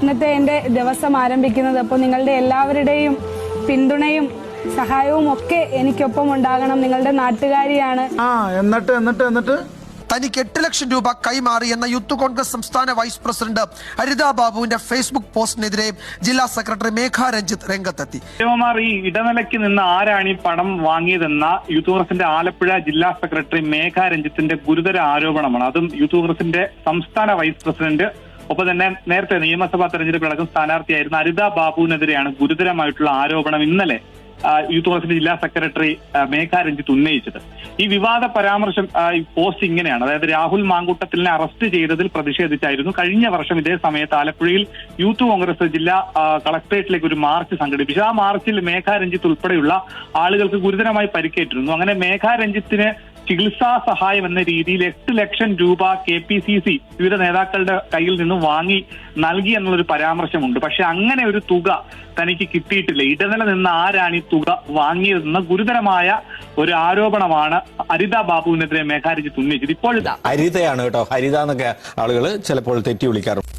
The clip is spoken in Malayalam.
ഇന്നത്തെ എന്റെ ദിവസം ആരംഭിക്കുന്നത് അപ്പോൾ നിങ്ങളുടെ എല്ലാവരുടെയും പിന്തുണയും സഹായവും ഒക്കെ എനിക്കൊപ്പം ഉണ്ടാകണം. നിങ്ങളുടെ നാട്ടുകാരിയാണ്. ആ എന്നിട്ട് എന്നിട്ട് എന്നിട്ട്? തനിക്ക് എട്ട് ലക്ഷം രൂപ കൈമാറി എന്ന യൂത്ത് കോൺഗ്രസ് സംസ്ഥാന വൈസ് പ്രസിഡന്റ് ഹരിത ബാബുവിന്റെ ഫേസ്ബുക്ക് പോസ്റ്റിനെതിരെ ജില്ലാ സെക്രട്ടറി മേഘ രഞ്ജിത്ത് രംഗത്തെത്തി. ശിവകുമാർ ഈ ഇടനിലയ്ക്ക് നിന്ന് ആരാണ് ഈ പണം വാങ്ങിയതെന്ന യൂത്ത് കോൺഗ്രസിന്റെ ആലപ്പുഴ ജില്ലാ സെക്രട്ടറി മേഘ രഞ്ജിത്തിന്റെ ഗുരുതര ആരോപണമാണ്. അതും യൂത്ത് കോൺഗ്രസിന്റെ സംസ്ഥാന വൈസ് പ്രസിഡന്റ് ഒപ്പം തന്നെ നേരത്തെ നിയമസഭാ തെരഞ്ഞെടുപ്പിലടക്കം സ്ഥാനാർത്ഥിയായിരുന്ന അരിത ബാബുവിനെതിരെയാണ് ഗുരുതരമായിട്ടുള്ള ആരോപണം ഇന്നലെ യൂത്ത് കോൺഗ്രസിന്റെ ജില്ലാ സെക്രട്ടറി മേഘ രഞ്ജിത്ത് ഉന്നയിച്ചത്. ഈ വിവാദ പരാമർശം പോസ്റ്റ് ഇങ്ങനെയാണ്. അതായത് രാഹുൽ മാങ്കൂട്ടത്തിലിനെ അറസ്റ്റ് ചെയ്തതിൽ പ്രതിഷേധിച്ചായിരുന്നു. കഴിഞ്ഞ വർഷം ഇതേ സമയത്ത് ആലപ്പുഴയിൽ യൂത്ത് കോൺഗ്രസ് ജില്ലാ കളക്ടറേറ്റിലേക്ക് ഒരു മാർച്ച് സംഘടിപ്പിച്ചു. ആ മാർച്ചിൽ മേഘ രഞ്ജിത്ത് ഉൾപ്പെടെയുള്ള ആളുകൾക്ക് ഗുരുതരമായി പരിക്കേറ്റിരുന്നു. അങ്ങനെ മേഘ രഞ്ജിത്തിന് ചികിത്സാ സഹായം എന്ന രീതിയിൽ എട്ട് ലക്ഷം രൂപ കെ പി സി സി വിവിധ നേതാക്കളുടെ കയ്യിൽ നിന്ന് വാങ്ങി നൽകി എന്നുള്ളൊരു പരാമർശമുണ്ട്. പക്ഷെ അങ്ങനെ ഒരു തുക തനിക്ക് കിട്ടിയിട്ടില്ല. ഇടനില നിന്ന് ആരാണ് ഈ തുക വാങ്ങിയതെന്ന ഗുരുതരമായ ഒരു ആരോപണമാണ് ഹരിത ബാബുവിനെതിരെ മേഘാരജിത്ത് ഉന്നയിച്ചത് ഇപ്പോൾ ഹരിതയാണ് കേട്ടോ. ഹരിത എന്നൊക്കെ ആളുകൾ ചിലപ്പോൾ തെറ്റി വിളിക്കാറുണ്ട്.